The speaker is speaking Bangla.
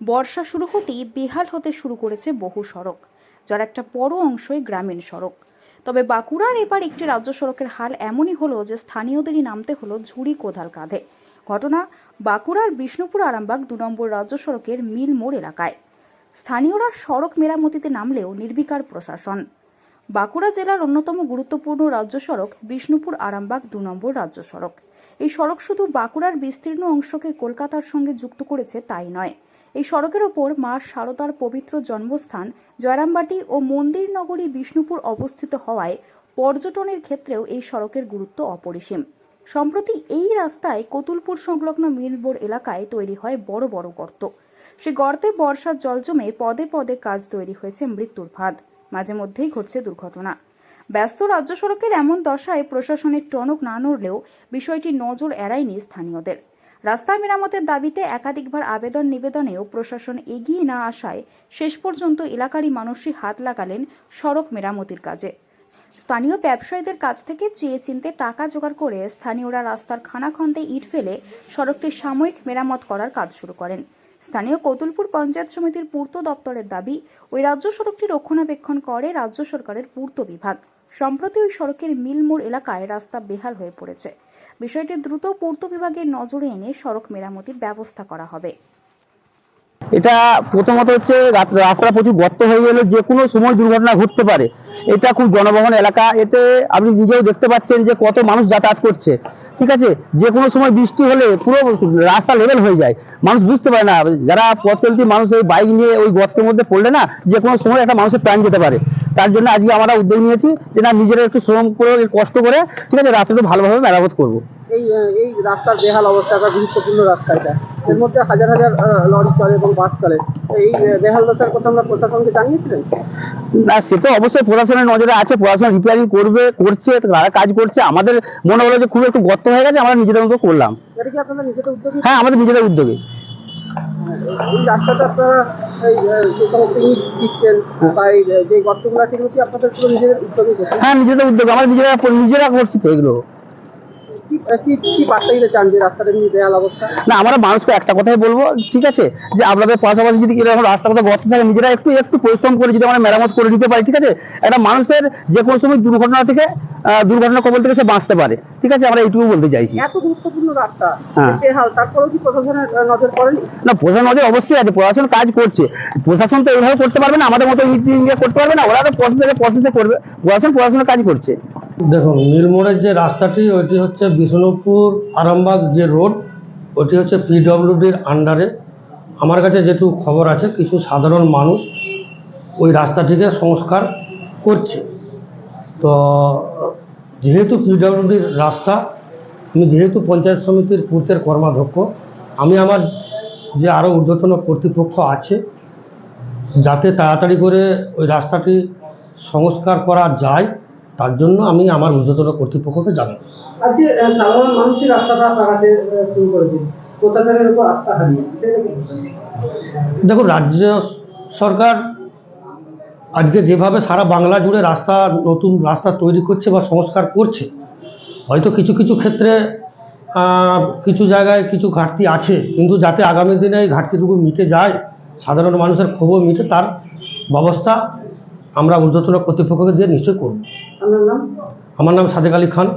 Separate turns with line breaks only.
বর্ষা শুরু হতেই বেহাল হতে শুরু করেছে বহু সড়ক, যার একটা বড় অংশই গ্রামীণ সড়ক। তবে বাঁকুড়ার এবার একটি রাজ্য সড়কের হাল এমনই হলো যে স্থানীয়দেরই নামতে হলো ঝুড়ি কোদাল কাঁধে। ঘটনা বাঁকুড়ার বিষ্ণুপুর আরামবাগ দু নম্বর রাজ্য সড়কের মিল মোড় এলাকায়। স্থানীয়রা সড়ক মেরামতিতে নামলেও নির্বিকার প্রশাসন। বাঁকুড়া জেলার অন্যতম গুরুত্বপূর্ণ রাজ্য সড়ক বিষ্ণুপুর আরামবাগ দু নম্বর রাজ্য সড়ক। এই সড়ক শুধু বাঁকুড়ার বিস্তীর্ণ অংশকে কলকাতার সঙ্গে যুক্ত করেছে, তাই নয়। এই সড়কের ওপর মা শারদার পবিত্র জন্মস্থান, জয়রামবাটি ও মন্দির নগরী বিষ্ণুপুর অবস্থিত হওয়ায় পর্যটনের ক্ষেত্রেও এই সড়কের গুরুত্ব অপরিসীম। সম্প্রতি এই রাস্তায় কতুলপুর সংলগ্ন মিলবোর এলাকায় তৈরি হয় বড় বড় গর্ত। সে গর্তে বর্ষার জল জমে পদে পদে কাজ তৈরি হয়েছে মৃত্যুর ফাঁদ। মাঝে মধ্যেই ঘটছে দুর্ঘটনা। ব্যস্ত রাজ্য সড়কের এমন দশায় প্রশাসনের টনক না নড়লেও বিষয়টি নজর এড়ায়নি স্থানীয়দের। রাস্তা মেরামতের দাবিতে একাধিকবার আবেদন নিবেদনেও প্রশাসন এগিয়ে না আসায় শেষ পর্যন্ত এলাকারই মানুষই হাত লাগালেন সড়ক মেরামতির কাজে। স্থানীয় ব্যবসায়ীদের কাছ থেকে চেয়ে চিনতে টাকা জোগাড় করে স্থানীয়রা রাস্তার খানাখন্দে ইট ফেলে সড়কটির সাময়িক মেরামত করার কাজ শুরু করেন। স্থানীয় কতুলপুর পঞ্চায়েত সমিতির পূর্ত দপ্তরের দাবি, ওই রাজ্য সড়কটি রক্ষণাবেক্ষণ করে রাজ্য সরকারের পূর্ত বিভাগ। সম্প্রতি ওই সড়কের মিলমোড় এলাকায় রাস্তা বেহাল হয়ে পড়েছে। বিষয়টি দ্রুত পূর্ত বিভাগের নজরে এনে সড়ক মেরামতির ব্যবস্থা করা হবে।
এটা প্রথমত হচ্ছে রাস্তাটা প্রচুর গর্ত হয়ে গেলে যে কোনো সময় দুর্ঘটনা ঘটতে পারে। এটা খুব জনবহন এলাকা। এতে আপনি নিজেও দেখতে পাচ্ছেন যে কত মানুষ যাতায়াত করছে। ঠিক আছে? যে কোনো সময় বৃষ্টি হলে পুরো রাস্তা লেভেল হয়ে যায়। মানুষ বুঝতে পারে না। যারা পথ চলতি মানুষ এই বাইক নিয়ে ওই গর্তের মধ্যে পড়লে না, যে কোনো সময় একটা মানুষের প্রাণ যেতে পারে। তার জন্য আজকে আমরা উদ্যোগ নিয়েছি যে না নিজেরা একটু শ্রম করে কষ্ট করে ঠিক আছে রাস্তাটা ভালোভাবে মেরামত করব।
এই এই রাস্তার বেহাল অবস্থা একটা গুরুত্বপূর্ণ রাস্তা এটা। এর মধ্যে হাজার হাজার লরি চলে এবং বাস চলে। এই বেহাল দশার কথা আমরা প্রশাসনকে জানিয়েছিলেন?
না সেটা অবশ্যই প্রশাসনের নজরে আছে প্রশাসন রিপেয়ারিং করবে করছে তারা কাজ করছে। আমাদের মনে হলো যে খুব একটু গর্ত হয়ে গেছে আমরা নিজেদের মতো করলাম।
এটা কি আপনারা নিজেদের উদ্যোগে
হ্যাঁ আমাদের নিজেদের উদ্যোগে
এই রাস্তাটা আপনারা দিচ্ছেন আছে কি
হ্যাঁ নিজেদের উদ্যোগ, আমরা নিজেরা নিজেরা করছি তো এগুলো। না আমরা মানুষকে একটা কথাই বলব ঠিক আছে? যে আপনাদের পাশাপাশি যদি এরকম রাস্তা কথা গর্ত থাকে নিজেরা একটু একটু পরিশ্রম করে যদি আমরা মেরামত করে পারি ঠিক আছে? একটা মানুষের যে কোনো সময় দুর্ঘটনা থেকে দুর্ঘটনা কবল থেকে সে বাঁচতে পারে ঠিক আছে? আমরা এইটুকু বলতে চাইছি।
এত গুরুত্বপূর্ণ রাস্তা
হ্যাঁ।
তারপরেও কি প্রশাসনের নজর পড়েনি?
না প্রশাসন নজর অবশ্যই আছে প্রশাসন কাজ করছে। প্রশাসন তো এইভাবে করতে পারবে না আমাদের মতো করতে পারবে না ওরা তো প্রসেসে প্রসেসে করবে প্রশাসন প্রশাসনের কাজ করছে।
দেখুন মিলমোড়ের যে রাস্তাটি, ওইটি হচ্ছে বিষ্ণুপুর আরামবাগ যে রোড ওটি হচ্ছে পিডব্লিউডির আন্ডারে। আমার কাছে যেহেতু খবর আছে, কিছু সাধারণ মানুষ ওই রাস্তাটিকে সংস্কার করছে। তো, যেহেতু পিডব্লিউডির রাস্তা, আমি যেহেতু পঞ্চায়েত সমিতির পূর্তের কর্মাধ্যক্ষ, আমি আমার যে আরও ঊর্ধ্বতন কর্তৃপক্ষ আছে, যাতে তাড়াতাড়ি করে ওই রাস্তাটি সংস্কার করা যায় তার জন্য আমি আমার ঊর্ধ্বতন কর্তৃপক্ষকে জানাই
আজকে সাধারণ মানুষই রাস্তাটা লাগাতে শুরু করেছে প্রশাসনের উপর আস্থা হারিয়ে সেটা কি বলবেন?
দেখুন রাজ্য সরকার আজকে যেভাবে সারা বাংলা জুড়ে রাস্তা নতুন রাস্তা তৈরি করছে বা সংস্কার করছে হয়তো কিছু কিছু ক্ষেত্রে কিছু জায়গায় কিছু ঘাটতি আছে কিন্তু যাতে আগামী দিনে এই ঘাটতিটুকু মিটে যায় সাধারণ মানুষের ক্ষোভও মিটে তার ব্যবস্থা আমরা ঊর্ধ্বতন কর্তৃপক্ষকে দিয়ে নিশ্চয়ই করব। আমার নাম সাদেক আলী খান।